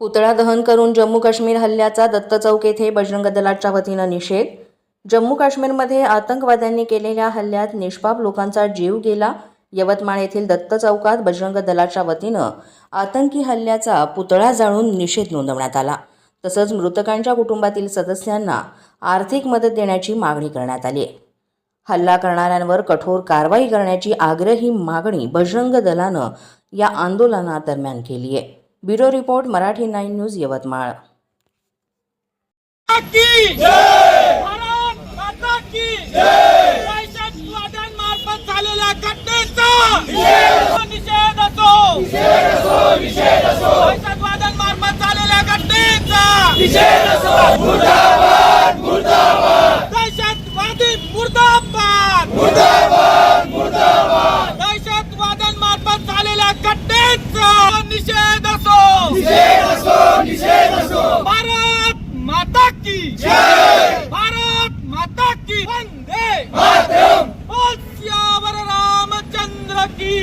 पुतळा दहन करून जम्मू काश्मीर हल्ल्याचा दत्त चौक येथे बजरंग दलाच्या वतीनं निषेध. जम्मू काश्मीरमध्ये आतंकवाद्यांनी केलेल्या हल्ल्यात निष्पाप लोकांचा जीव गेला. यवतमाळ येथील दत्त चौकात बजरंग दलाच्या वतीनं आतंकी हल्ल्याचा पुतळा जाळून निषेध नोंदवण्यात आला. तसंच मृतकांच्या कुटुंबातील सदस्यांना आर्थिक मदत देण्याची मागणी करण्यात आली. हल्ला करणाऱ्यांवर कठोर कारवाई करण्याची आग्रही मागणी बजरंग दलानं या आंदोलनादरम्यान केली आहे. Bureau report Marathi nine news Yavatmal. की भारत माता की दहशतवाद्यांमार्फत झालेल्या घटनेचा निषेध असो! निषेध असो भारत माता की भारत माता की वंदे बोल सियावर रामचंद्र की